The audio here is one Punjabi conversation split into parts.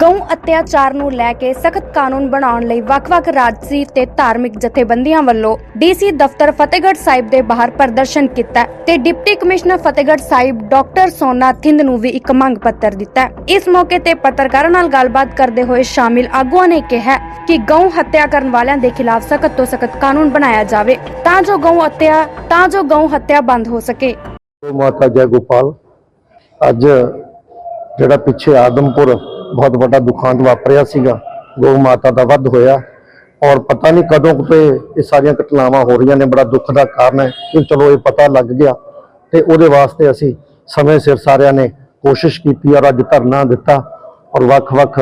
ਗਊ ਅਤਿਆਚਾਰ ਨੂੰ ਲੈ ਕੇ ਸਖਤ ਕਾਨੂੰਨ ਬਣਾਉਣ ਲਈ ਵੱਖ-ਵੱਖ ਰਾਜਸੀ ਤੇ ਧਾਰਮਿਕ ਜਥੇਬੰਦੀਆਂ ਵੱਲੋਂ ਡੀਸੀ ਦਫ਼ਤਰ ਫਤਿਹਗੜ੍ਹ ਸਾਹਿਬ ਦੇ ਬਾਹਰ ਪ੍ਰਦਰਸ਼ਨ ਕੀਤਾ ਤੇ deputy commissioner Fatehgarh Sahib doctor Sona Thind ਨੂੰ ਵੀ ਇੱਕ ਮੰਗ ਪੱਤਰ ਦਿੱਤਾ ਇਸ ਮੌਕੇ ਤੇ ਪੱਤਰਕਾਰਾਂ ਨਾਲ ਗੱਲਬਾਤ ਕਰਦੇ ਹੋਏ ਸ਼ਾਮਿਲ ਆਗੂਆਂ ਨੇ ਕਿਹਾ ਕਿ ਗਊ ਹੱਤਿਆ ਕਰਨ ਵਾਲਿਆਂ ਦੇ ਖਿਲਾਫ ਸਖਤ ਤੋਂ ਸਖਤ ਕਾਨੂੰਨ ਬਣਾਇਆ ਜਾਵੇ ਤਾਂ ਜੋ ਗਊ ਹੱਤਿਆ, ਤਾਂ ਜੋ ਗਊ ਹੱਤਿਆ ਬੰਦ ਹੋ ਸਕੇ। ਮਾਤਾ ਜੈ ਗੋਪਾਲ, ਅੱਜ ਜਿਹੜਾ ਪਿੱਛੇ ਆਦਮਪੁਰ ਬਹੁਤ ਵੱਡਾ ਦੁਖਾਂਤ ਵਾਪਰਿਆ ਸੀਗਾ। ਗਊ ਮਾਤਾ ਦਾ ਵੱਧ ਹੋਇਆ। ਔਰ ਪਤਾ ਨਹੀਂ ਕਦੋਂ ਕੁ ਤੇ ਇਹ ਸਾਰੀਆਂ ਘਟਨਾਵਾਂ ਹੋ ਰਹੀਆਂ ਨੇ, ਬੜਾ ਦੁੱਖ ਦਾ ਕਾਰਨ ਹੈ। ਕਿ ਚਲੋ ਇਹ ਪਤਾ ਲੱਗ ਗਿਆ ਤੇ ਉਹਦੇ ਵਾਸਤੇ ਅਸੀਂ ਸਮੇਂ ਸਿਰ ਸਾਰਿਆਂ ਨੇ ਕੋਸ਼ਿਸ਼ ਕੀਤੀ ਔਰ ਅੱਜ ਧਰਨਾ ਦਿੱਤਾ। ਔਰ ਵੱਖ-ਵੱਖ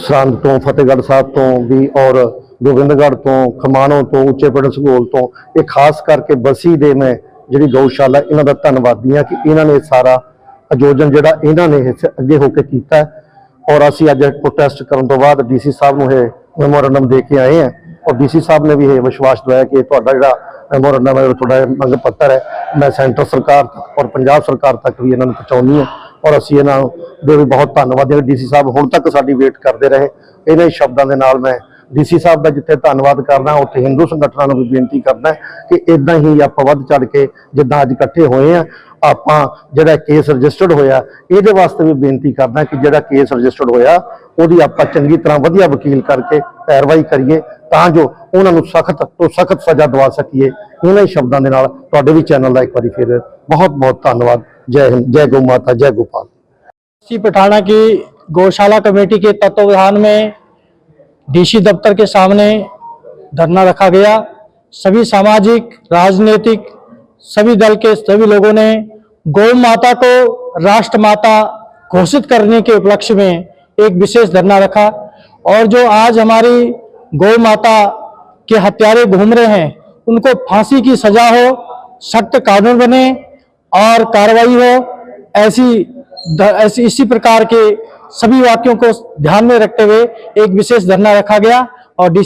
ਸਰਹੰਦ ਤੋਂ, ਫਤਿਹਗੜ੍ਹ ਸਾਹਿਬ ਤੋਂ ਵੀ ਔਰ ਗੋਬਿੰਦਗੜ੍ਹ ਤੋਂ, ਖਮਾਣੋਂ ਤੋਂ, ਉੱਚੇ ਪਿੰਡ ਸਗੋਲ ਤੋਂ, ਇਹ ਖਾਸ ਕਰਕੇ ਬਸੀ ਦੇ ਮੈਂ ਜਿਹੜੀ ਗਊਸ਼ਾਲਾ, ਇਹਨਾਂ ਦਾ ਧੰਨਵਾਦੀ ਹਾਂ ਕਿ ਇਹਨਾਂ ਨੇ ਸਾਰਾ ਆਯੋਜਨ ਜਿਹੜਾ ਇਹਨਾਂ ਨੇ ਇਸ ਅੱਗੇ ਹੋ ਕੇ ਕੀਤਾ ਔਰ ਅਸੀਂ ਅੱਜ ਪ੍ਰੋਟੈਸਟ ਕਰਨ ਤੋਂ ਬਾਅਦ ਡੀਸੀ ਸਾਹਿਬ ਨੂੰ ਇਹ ਮੈਮੋਰੰਡਮ ਦੇ ਕੇ ਆਏ ਹਾਂ। ਔਰ ਡੀਸੀ ਸਾਹਿਬ ਨੇ ਵੀ ਇਹ ਵਿਸ਼ਵਾਸ ਦਵਾਇਆ ਕਿ ਤੁਹਾਡਾ ਜਿਹੜਾ ਮੈਮੋਰੰਡਮ ਹੈ ਤੁਹਾਡਾ ਇਹ ਮੰਗ ਪੱਤਰ ਹੈ। ਮੈਂ ਸੈਂਟਰ ਸਰਕਾਰ ਔਰ ਪੰਜਾਬ ਸਰਕਾਰ ਤੱਕ ਵੀ ਇਹਨਾਂ ਨੂੰ ਪਹੁੰਚਾਉਣੀ ਹੈ। ਔਰ ਅਸੀਂ ਇਹਨਾਂ ਦੇ ਵੀ ਬਹੁਤ ਧੰਨਵਾਦੀ ਹਾਂ ਡੀਸੀ ਸਾਹਿਬ ਹੁਣ ਤੱਕ ਸਾਡੀ ਵੇਟ ਕਰਦੇ ਰਹੇ। ਇਹਨਾਂ ਸ਼ਬਦਾਂ ਦੇ ਨਾਲ ਮੈਂ ਡੀਸੀ ਸਾਹਿਬ ਦਾ ਜਿੱਥੇ ਧੰਨਵਾਦ ਕਰਦਾ ਉੱਥੇ ਹਿੰਦੂ ਸੰਗਠਨਾਂ ਨੂੰ ਵੀ ਬੇਨਤੀ ਕਰਦਾ ਕਿ ਇਦਾਂ ਹੀ ਆਪਾਂ ਵੱਧ ਚੜ ਕੇ ਜਿੱਦਾਂ ਅੱਜ ਇਕੱਠੇ ਹੋਏ ਆ ਆਪਾਂ ਜਿਹੜਾ ਕੇਸ ਰਜਿਸਟਰਡ ਹੋਇਆ ਇਹਦੇ ਵਾਸਤੇ ਵੀ ਬੇਨਤੀ ਕਰਦਾ ਕਿ ਜਿਹੜਾ ਕੇਸ ਰਜਿਸਟਰਡ ਹੋਇਆ ਉਹਦੀ ਆਪਾਂ ਚੰਗੀ ਤਰ੍ਹਾਂ ਵਧੀਆ ਵਕੀਲ ਕਰਕੇ ਪੈਰਵਾਈ ਕਰੀਏ ਤਾਂ ਜੋ ਉਹਨਾਂ ਨੂੰ ਸਖਤ ਤੋਂ ਸਖਤ ਸਜ਼ਾ ਦਵਾ ਸਕੀਏ ਇਹਨਾਂ ਹੀ ਸ਼ਬਦਾਂ ਦੇ ਨਾਲ ਤੁਹਾਡੇ ਵੀ ਚੈਨਲ ਦਾ ਇੱਕ ਵਾਰੀ ਫਿਰ ਬਹੁਤ ਬਹੁਤ ਧੰਨਵਾਦ ਜੈ ਹਿੰਦ ਜੈ ਗਊ ਮਾਤਾ ਜੈ ਗੋਪਾਲ सी पठाना की गौशाला कमेटी के तत्वावधान में डीसी दफ्तर के सामने धरना रखा गया। सभी सामाजिक, राजनीतिक, सभी दल के सभी लोगों ने गौ माता को राष्ट्र माता घोषित करने के उपलक्ष्य में एक विशेष धरना रखा। और जो आज हमारी गौ माता के हत्यारे घूम रहे हैं, उनको फांसी की सजा हो, सख्त कानून बने और कार्रवाई हो, ऐसी ऐसी इसी प्रकार के सभी वाक्यों को ध्यान में रखते हुए एक विशेष धरना रखा गया और डी